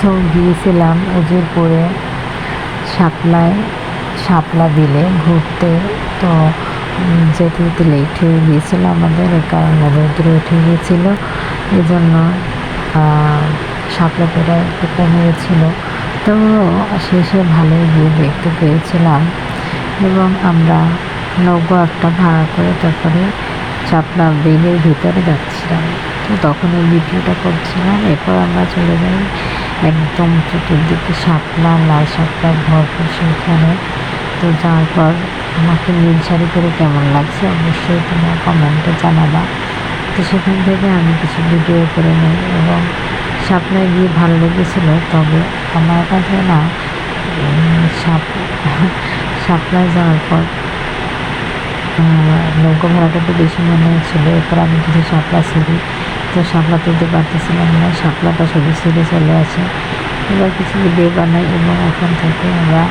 So গিয়েছিলাম উজির পরে শাপলায় শাপলা বিলে ঘুরতে। তো যেতে যেতে লেট হয়ে গিয়েছিল আমাদের কারণে রোদ্র উঠে গিয়েছিল। এই জন্য শাপলা পেটা একটু কমে গেছিল তো, শেষে ভালোই গিয়ে দেখতে পেয়েছিলাম। এবং আমরা নৌকো একটা ভাড়া করে তারপরে শাপলা বিলের ভিতরে যাচ্ছিলাম। তো তখন এই ভিডিওটা করছিলাম। এরপর আমরা চলে যাই একদম চতুর্দিকে শাপলা লাল শাপলা ভরপুর সেখানে। তো যাওয়ার পর আমাকে নীল শাড়ি পরে কেমন লাগছে অবশ্যই তোমরা কমেন্টে জানাবা। তো সেখান থেকে আমি কিছু ভিডিও করে নিই এবং শাপলায় গিয়ে ভালো লেগেছিলো, তবে আমার কাছে না সাপ শাপলায় যাওয়ার পর নৌকো ভাড়াটা একটু বেশি মনে হচ্ছিল। এরপর আমি কিছু শাপলা ছিঁড়ি তো শাপলা তুলতে পারতেছিলাম না, শাপলাটা শুধু ছেড়ে চলে আসে। এবার কিছু ভিডিও বানাই এবং ওখান থেকে আমরা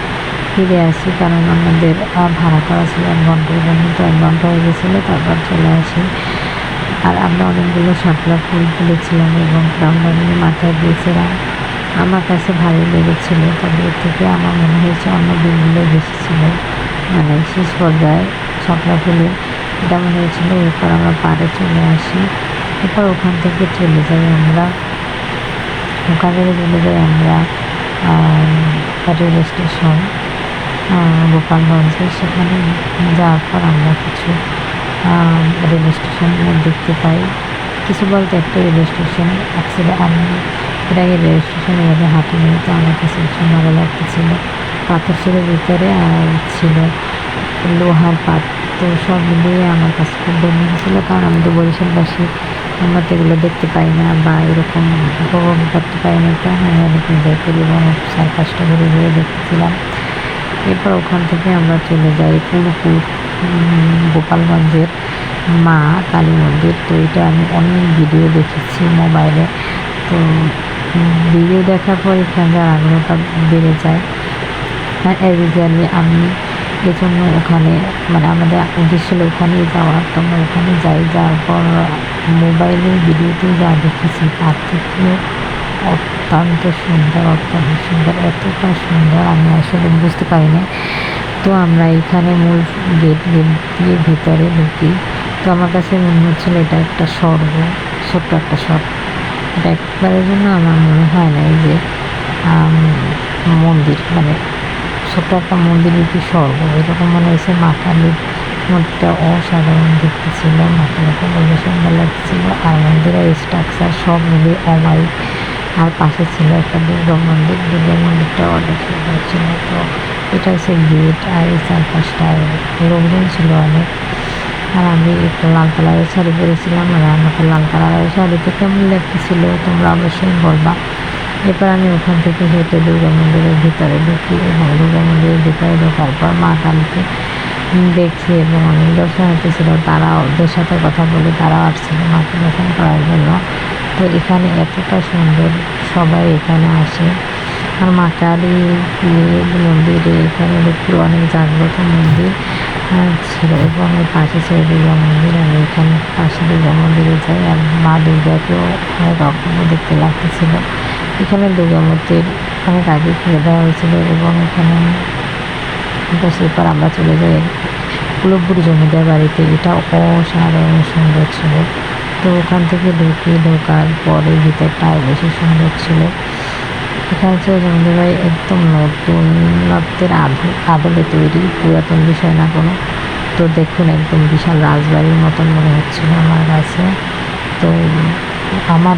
ফিরে আসি, কারণ আমাদের ভাড়া করা ছিল এক ঘণ্টার জন্য তো এক ঘণ্টা হয়ে গেছিল, তারপর চলে আসি। আর আমরা অনেকগুলো শাপলা ফুল তুলেছিলাম এবং নিয়ে মাথায় দিয়েছিলাম। আমার কাছে ভালোই লেগেছিলো, তবে এর থেকে আমার মনে হয়েছে অন্য দিনগুলো বেশি ছিল। মানে শেষ পর্যায়ে শাপলা ফুলে এটা মনে হয়েছিলো, এরপর আমরা পাড়ে চলে আসি। এরপর ওখান থেকে চলে যাই আমরা। ওখান চলে যাই আমরা রেল স্টেশন গোপালগঞ্জে। সেখানে যাওয়ার পর আমরা কিছু রেল স্টেশন দেখতে পাই। কিছু বলতে একটা রেল স্টেশন। অ্যাকচুয়ালি আমি এর আগে রেল স্টেশনে এভাবে হাঁটিনি, তো আমার কাছে ভীষণ ভালো লাগতেছিল। পাথর ছিল ভিতরে আর ছিল লোহার পাত তো সব মিলিয়ে আমার কাছে খুব ভালো লেগেছিলো কারণ আমি তো বরিশালবাসী, আমরা তো এগুলো দেখতে পাই না বা এরকম উপভোগ করতে পাই না। তো আমি অনেক এনজয় করি এবং চার পাঁচটা ঘুরে ঘুরে দেখতেছিলাম। এরপর ওখান থেকে আমরা চলে যাই পুরপুর গোপালগঞ্জের মা কালী মন্দির। তো এটা আমি অনেক ভিডিও দেখেছি মোবাইলে। তো ভিডিও দেখার পর এখানকার আগ্রহটা বেড়ে যায়। আর অ্যাভিজুয়ালি আমি এজন্য ওখানে মানে আমাদের উদ্দেশ্য ছিল ওখানেই যাওয়ার তো আমরা ওখানে যাই, যাওয়ার পর মোবাইলে ভিডিওতে যা দেখেছি তার থেকেও অত্যন্ত সুন্দর অত্যন্ত সুন্দর, এতটা সুন্দর আমি আসলে বুঝতে পারি না তো আমরা এখানে মূল গেট গেট দিয়ে ভিতরে ঢুকি। তো আমার কাছে মনে হচ্ছিল এটা একটা স্বর্গ, ছোট্ট একটা স্বর্গ। এটা একবারের জন্য আমার মনে হয় না এই যে মন্দির মানে ছোট্ট একটা মন্দিরের কি স্বর্গ? এরকম মনে হয়েছে মা কালীর মন্দিরটা অসাধারণ দেখতে ছিল মা কালীকে বলে সুন্দর লাগছিল। আর মন্দিরের স্ট্রাকচার সব মিলিয়ে অমায়িক আর পাশে ছিল একটা দুর্গা মন্দির। দুর্গা মন্দিরটা অনেক সুন্দর ছিল। তো এটা হচ্ছে গেট আর এই চারপাশটা লোকজন ছিল অনেক। আর আমি একটা লাল কালারের শাড়ি পরেছিলাম। আর আমাকে লাল কালারের শাড়িতে কেমন লাগতেছিল তোমরা অবশ্যই বলবা। এরপর আমি ওখান থেকে হেঁটে দুর্গা মন্দিরের ভিতরে ঢুকি এবং দুর্গা মন্দিরের ভিতরে ঢোকার পর মা কালীকে দেখি এবং অনেক দর্শন হতেছিল তারা ওদের সাথে কথা বলে তারাও আসছিল মাকে দর্শন করার জন্য। তো এখানে এতটা সুন্দর সবাই এখানে আসে। আর মা কালী মন্দিরে, এখানে পুরো অনেক জাগ্রত মন্দির ছিল এবং এর পাশে ছিল দুর্গা মন্দির। আমি এখানে পাশে দুর্গা মন্দিরে যাই আর মা দুর্গাকেও অনেক অপূর্ব দেখতে লাগতেছিল। এখানে দুর্গা মূর্তির অনেক আগে খুলে দেওয়া হয়েছিল এবং এখানে বেশ এরপর আমরা চলে যাই। কুলবপুর জমিদার বাড়িতে এটা অসাধারণ সুন্দর ছিল। তো ওখান থেকে ঢুকে ঢোকার পরে ভিতরটা আরও বেশি সুন্দর ছিল। এখানে ছিল জমিদার বাড়ি একদম নতুন নত্বের আধ- আদলে তৈরি, পুরাতন বিষয় না কোনো। তো দেখুন একদম বিশাল রাজবাড়ির মতন মনে হচ্ছিল আমার কাছে। তো আমার